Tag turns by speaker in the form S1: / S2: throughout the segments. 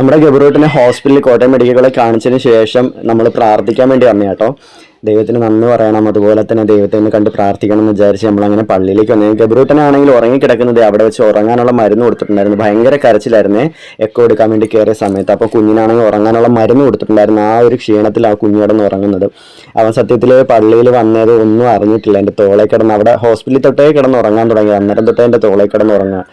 S1: നമ്മുടെ ഗബറൂട്ടിനെ ഹോസ്പിറ്റലിൽ Kottayam medical college കാണിച്ചതിന് ശേഷം നമ്മൾ പ്രാർത്ഥിക്കാൻ വേണ്ടി വന്നു കേട്ടോ. ദൈവത്തിന് നന്ദി പറയണം. അതുപോലെ തന്നെ ദൈവത്തെ ഒന്ന് കണ്ട് പ്രാർത്ഥിക്കണം എന്ന് വിചാരിച്ച് നമ്മൾ അങ്ങനെ പള്ളിയിലേക്ക് വന്നു. ഗബ്രൂട്ടനാണെങ്കിൽ ഉറങ്ങിക്കിടക്കുന്നത് അവിടെ വെച്ച് ഉറങ്ങാനുള്ള മരുന്ന് കൊടുത്തിട്ടുണ്ടായിരുന്നു. ഭയങ്കര കരച്ചിലായിരുന്നേ. എക്കോ എടുക്കാൻ വേണ്ടി കയറിയ സമയത്ത്. അപ്പോൾ കുഞ്ഞിനാണെങ്കിൽ ഉറങ്ങാനുള്ള മരുന്ന് കൊടുത്തിട്ടുണ്ടായിരുന്നു. ആ ഒരു ക്ഷീണത്തിൽ ആ കുഞ്ഞിടന്ന് ഉറങ്ങുന്നത്. അവൻ സത്യത്തിൽ പള്ളിയിൽ വന്നത് ഒന്നും അറിഞ്ഞിട്ടില്ല. എന്റെ തോളെ കിടന്ന് അവിടെ ഹോസ്പിറ്റലിൽ തൊട്ടേ കിടന്ന് ഉറങ്ങാൻ തുടങ്ങി. അന്നേരം തൊട്ടേ എന്റെ തോളെ കിടന്ന് ഉറങ്ങുക.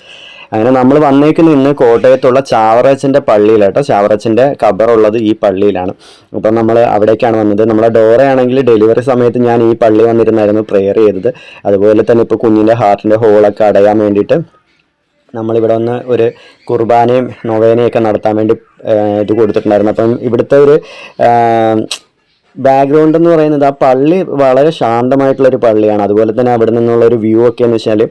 S1: അങ്ങനെ നമ്മൾ വന്നേക്കുന്ന ഇന്ന് കോട്ടയത്തുള്ള ചാവറച്ചന്റെ പള്ളിയിലാട്ടോ. ചാവറച്ചന്റെ ഖബറുള്ളത് ഈ പള്ളിയിലാണ്. അപ്പം നമ്മൾ അവിടേക്കാണ് വന്നത്. നമ്മളെ ഡോറയാണെങ്കിൽ ഡെലിവറി സമയത്ത് ഞാൻ ഈ പള്ളി വന്നിരുന്നായിരുന്നു പ്രെയർ ചെയ്തത്. അതുപോലെ തന്നെ ഇപ്പോൾ കുഞ്ഞിന്റെ ഹാർട്ടിന്റെ ഹോളൊക്കെ അടയാൻ വേണ്ടിയിട്ട് നമ്മളിവിടെ വന്ന് ഒരു കുർബാനയും നൊവേനയൊക്കെ നടത്താൻ വേണ്ടി ഇത് കൊടുത്തിട്ടുണ്ടായിരുന്നു. അപ്പം ഇവിടുത്തെ ഒരു ബാക്ക്ഗ്രൗണ്ട് എന്ന് പറയുന്നത് ആ പള്ളി വളരെ ശാന്തമായിട്ടുള്ളൊരു പള്ളിയാണ്. അതുപോലെ തന്നെ അവിടെ നിന്നുള്ള ഒരു വ്യൂ ഒക്കെ എന്ന് വെച്ചാൽ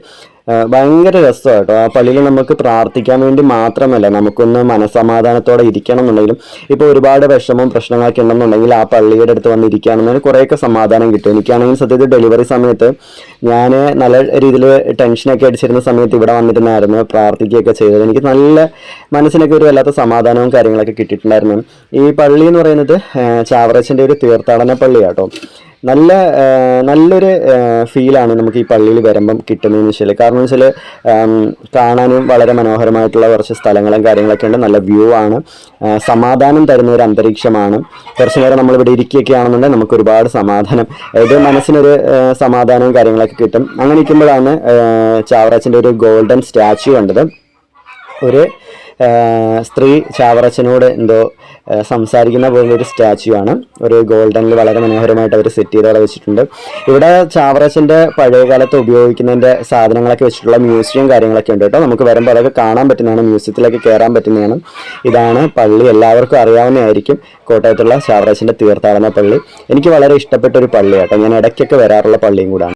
S1: ഭയങ്കര രസമാണ് കേട്ടോ. ആ പള്ളിയിൽ നമുക്ക് പ്രാർത്ഥിക്കാൻ വേണ്ടി മാത്രമല്ല നമുക്കൊന്ന് മനസമാധാനത്തോടെ ഇരിക്കണം എന്നുണ്ടെങ്കിലും ഇപ്പോൾ ഒരുപാട് വിഷമവും പ്രശ്നങ്ങളൊക്കെ ഉണ്ടെന്നുണ്ടെങ്കിൽ ആ പള്ളിയുടെ അടുത്ത് വന്ന് ഇരിക്കുകയാണെന്നുണ്ടെങ്കിൽ കുറേയൊക്കെ സമാധാനം കിട്ടും. എനിക്കാണെങ്കിൽ സത്യത്തിൽ ഡെലിവറി സമയത്ത് ഞാൻ നല്ല രീതിയിൽ ടെൻഷനൊക്കെ അടിച്ചിരുന്ന സമയത്ത് ഇവിടെ വന്നിരുന്നായിരുന്നു പ്രാർത്ഥിക്കുകയൊക്കെ ചെയ്തത്. എനിക്ക് നല്ല മനസ്സിനൊക്കെ ഒരു വല്ലാത്ത സമാധാനവും കാര്യങ്ങളൊക്കെ കിട്ടിയിട്ടുണ്ടായിരുന്നു. ഈ പള്ളി എന്ന് പറയുന്നത് ചാവറച്ചന്റെ ഒരു തീർത്ഥാടന പള്ളിയാട്ടോ നല്ല നല്ലൊരു ഫീലാണ് നമുക്ക് ഈ പള്ളിയിൽ വരുമ്പം കിട്ടുന്നതെന്ന് വെച്ചാൽ കാരണം വെച്ചാൽ കാണാനും വളരെ മനോഹരമായിട്ടുള്ള കുറച്ച് സ്ഥലങ്ങളും കാര്യങ്ങളൊക്കെ ഉണ്ട്. നല്ല വ്യൂ ആണ്. സമാധാനം തരുന്ന ഒരു അന്തരീക്ഷമാണ്. കുറച്ച് നേരം നമ്മളിവിടെ ഇരിക്കുകയൊക്കെ ആണെന്നുണ്ടെങ്കിൽ നമുക്ക് ഒരുപാട് സമാധാനം ഇത് മനസ്സിനൊരു സമാധാനവും കാര്യങ്ങളൊക്കെ കിട്ടും. അങ്ങനെ ഇരിക്കുമ്പോഴാണ് ചാവറാച്ചിന്റെ ഒരു ഗോൾഡൻ സ്റ്റാച്യു കണ്ടത്. ഒരു സ്ത്രീ ചാവറച്ചനോട് എന്തോ സംസാരിക്കുന്ന പോലെ ഒരു സ്റ്റാച്യു ആണ്. ഒരു ഗോൾഡനിൽ വളരെ മനോഹരമായിട്ട് അവർ സെറ്റ് ചെയ്ത് വെച്ചിട്ടുണ്ട്. ഇവിടെ ചാവറച്ചന്റെ പഴയകാലത്ത് ഉപയോഗിക്കുന്നതിന്റെ സാധനങ്ങളൊക്കെ വെച്ചിട്ടുള്ള മ്യൂസിയം കാര്യങ്ങളൊക്കെ ഉണ്ട് കേട്ടോ. നമുക്ക് വരുമ്പോൾ അതൊക്കെ കാണാൻ പറ്റുന്നതാണ്. മ്യൂസിയത്തിലൊക്കെ കയറാൻ പറ്റുന്നതാണ്. ഇതാണ് പള്ളി. എല്ലാവർക്കും അറിയാവുന്നതായിരിക്കും കോട്ടയത്തുള്ള ചാവറച്ചന്റെ തീർത്ഥാടന പള്ളി. എനിക്ക് വളരെ ഇഷ്ടപ്പെട്ട ഒരു പള്ളിയാട്ടോ. ഞാൻ ഇടയ്ക്കൊക്കെ വരാറുള്ള പള്ളിയും കൂടാണ്.